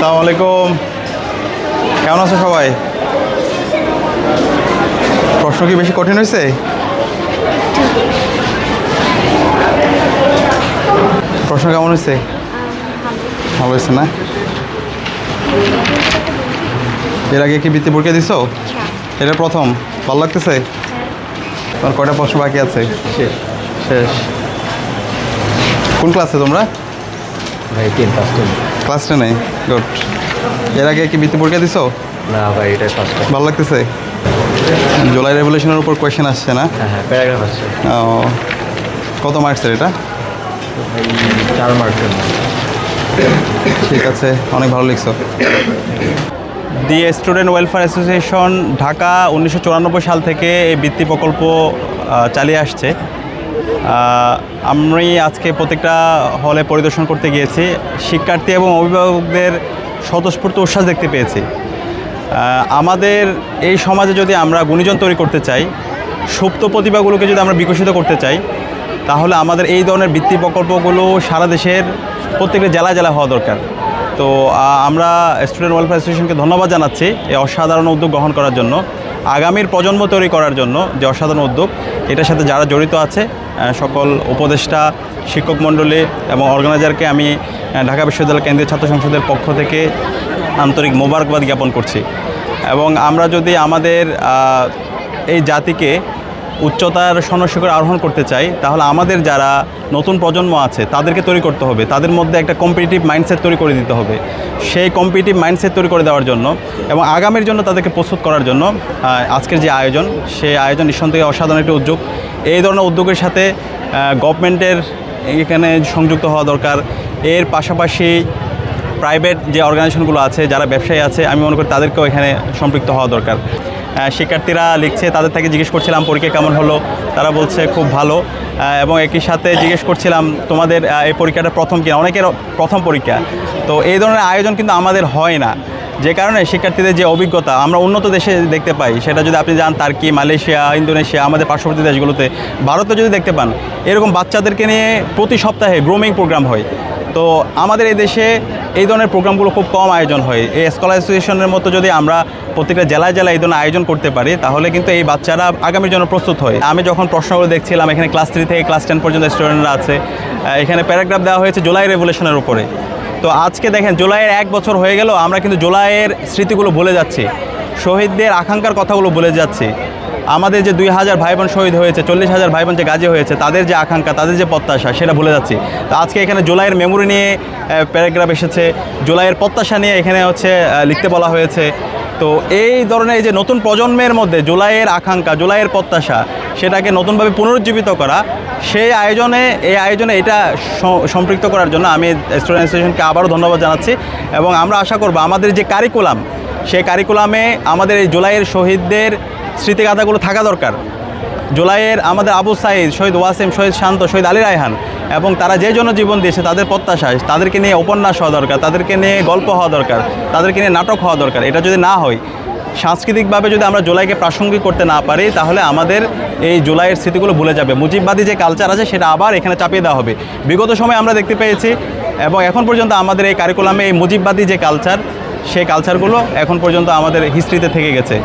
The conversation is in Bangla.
আসসালামু আলাইকুম। কেমন আছো সবাই? প্রশ্ন কি বেশি কঠিন হয়েছে? প্রশ্ন কেমন হয়েছে? ভালো হয়েছে না? এর আগে কি বৃত্তি পরীক্ষা দিছো? এটা প্রথম। ভালো লাগতেছে? তোমার কয়টা প্রশ্ন বাকি আছে? শেষ। শেষ। কোন ক্লাসে তোমরা? ভাই টেনে গুড এর আগে কি বৃত্তি পরীক্ষা দিছো? না ভাই এটা ফার্স্ট ভালো লাগতেছে? জুলাই রেভলিউশনের উপর কোয়েশ্চেন আসছে না? হ্যাঁ হ্যাঁ প্যারাগ্রাফ আছে ও, কত মার্কসের এটা? চার মার্কের ঠিক আছে অনেক ভালো লিখছো। The student welfare association Dhaka উনিশশো চুরানব্বই সাল থেকে এই বৃত্তি প্রকল্প চালিয়ে আসছে। আমি আজকে প্রত্যেকটা হলে পরিদর্শন করতে গিয়েছি। শিক্ষার্থী এবং অভিভাবকদের স্বতঃস্ফূর্ত উচ্ছ্বাস দেখতে পেয়েছি। আমাদের এই সমাজে যদি আমরা গুণীজন তৈরি করতে চাই, সুপ্ত প্রতিভাগুলোকে যদি আমরা বিকশিত করতে চাই, তাহলে আমাদের এই ধরনের বৃত্তি প্রকল্পগুলো সারা দেশের প্রত্যেকটা জেলায় জেলায় হওয়া দরকার। তো আমরা স্টুডেন্ট ওয়েলফেয়ার অ্যাসোসিয়েশনকে ধন্যবাদ জানাচ্ছি এই অসাধারণ উদ্যোগ গ্রহণ করার জন্য। আগামীর প্রজন্ম তৈরি করার জন্য যে অসাধারণ উদ্যোগ, এটার সাথে যারা জড়িত আছে সকল উপদেষ্টা, শিক্ষক মণ্ডলী এবং অর্গানাইজারকে আমি ঢাকা বিশ্ববিদ্যালয় কেন্দ্রীয় ছাত্র সংসদের পক্ষ থেকে আন্তরিক মোবারকবাদ জ্ঞাপন করছি। এবং আমরা যদি আমাদের এই জাতিকে উচ্চতার সনশিখরে আরোহণ করতে চাই, তাহলে আমাদের যারা নতুন প্রজন্ম আছে, তাদেরকে তৈরি করতে হবে। তাদের মধ্যে একটা কম্পিটিটিভ মাইন্ডসেট তৈরি করে দিতে হবে। সেই কম্পিটিটিভ মাইন্ডসেট তৈরি করে দেওয়ার জন্য এবং আগামীর জন্য তাদেরকে প্রস্তুত করার জন্য আজকের যে আয়োজন, সেই আয়োজন নিঃসন্দেহে অসাধারণ একটি উদ্যোগ। এই ধরনের উদ্যোগের সাথে গভর্নমেন্টের এখানে সংযুক্ত হওয়া দরকার। এর পাশাপাশি প্রাইভেট যে অর্গানাইজেশনগুলো আছে, যারা ব্যবসায়ী আছে, আমি মনে করি তাদেরকেও এখানে সম্পৃক্ত হওয়া দরকার। শিক্ষার্থীরা লিখছে, তাদের থেকে জিজ্ঞেস করছিলাম পরীক্ষা কেমন হলো, তারা বলছে খুব ভালো। এবং একই সাথে জিজ্ঞেস করছিলাম, তোমাদের এই পরীক্ষাটা প্রথম কিনা? অনেকের প্রথম পরীক্ষা। তো এই ধরনের আয়োজন কিন্তু আমাদের হয় না। যে কারণে শিক্ষার্থীদের যে অভিজ্ঞতা, আমরা উন্নত দেশে দেখতে পাই, সেটা যদি আপনি যান তার্কি, মালয়েশিয়া, ইন্দোনেশিয়া, আমাদের পার্শ্ববর্তী দেশগুলোতে, ভারতে যদি দেখতে পান, এরকম বাচ্চাদেরকে নিয়ে প্রতি সপ্তাহে গ্রোমিং প্রোগ্রাম হয়। তো আমাদের এই দেশে এই ধরনের প্রোগ্রামগুলো খুব কম আয়োজন হয়। এই স্কলার অ্যাসোসিয়েশনের মতো যদি আমরা প্রত্যেকটা জেলায় জেলায় এই ধরনের আয়োজন করতে পারি, তাহলে কিন্তু এই বাচ্চারা আগামীর জন্য প্রস্তুত হয়। আমি যখন প্রশ্নগুলো দেখছিলাম, এখানে ক্লাস থ্রি থেকে ক্লাস টেন পর্যন্ত স্টুডেন্টরা আছে এখানে প্যারাগ্রাফ দেওয়া হয়েছে জুলাই রেভুলেশনের উপরে। তো আজকে দেখেন, জুলাইয়ের এক বছর হয়ে গেল, আমরা কিন্তু জুলাইয়ের স্মৃতিগুলো ভুলে যাচ্ছি। শহীদদের আকাঙ্ক্ষার কথাগুলো বলে যাচ্ছি। আমাদের যে দুই হাজার ভাই বোন শহীদ হয়েছে, চল্লিশ হাজার ভাই বোন যে গাজী হয়েছে, তাদের যে আকাঙ্ক্ষা, তাদের যে প্রত্যাশা, সেটা ভুলে যাচ্ছি। তো আজকে এখানে জুলাইয়ের মেমোরি নিয়ে প্যারাগ্রাফ এসেছে। জুলাইয়ের প্রত্যাশা নিয়ে এখানে হচ্ছে লিখতে বলা হয়েছে। তো এই ধরনের এই যে নতুন প্রজন্মের মধ্যে জুলাইয়ের আকাঙ্ক্ষা, জুলাইয়ের প্রত্যাশা, সেটাকে নতুনভাবে পুনরুজ্জীবিত করা, সেই আয়োজনে, এই আয়োজনে এটা সম্পৃক্ত করার জন্য আমি স্টুডেন্ট অ্যাসোসিয়েশনকে আবারও ধন্যবাদ জানাচ্ছি। এবং আমরা আশা করব আমাদের যে কারিকুলাম সেই কারিকুলামে আমাদের এই জুলাইয়ের শহীদদের স্মৃতিগাথাগুলো থাকা দরকার। জুলাইয়ের আমাদের আবু সাইদ, শহীদ ওয়াসিম, শহীদ শান্ত, শহীদ আলী রায়হান এবং তারা যে জন্য জীবন দিয়েছে তাদের প্রত্যাশা, তাদেরকে নিয়ে উপন্যাস হওয়া দরকার, তাদেরকে নিয়ে গল্প হওয়া দরকার, তাদেরকে নিয়ে নাটক হওয়া দরকার। এটা যদি না হয়, সাংস্কৃতিকভাবে যদি আমরা জুলাইকে প্রাসঙ্গিক করতে না পারি, তাহলে আমাদের এই জুলাইয়ের স্মৃতিগুলো ভুলে যাবে। মুজিববাদী যে কালচার আছে, সেটা আবার এখানে চাপিয়ে দেওয়া হবে। বিগত সময় আমরা দেখতে পেয়েছি এবং এখন পর্যন্ত আমাদের এই কারিকুলামে এই মুজিববাদী যে কালচার সেই কালচারগুলো এখন পর্যন্ত আমাদের হিস্ট্রিতে থেকে গেছে।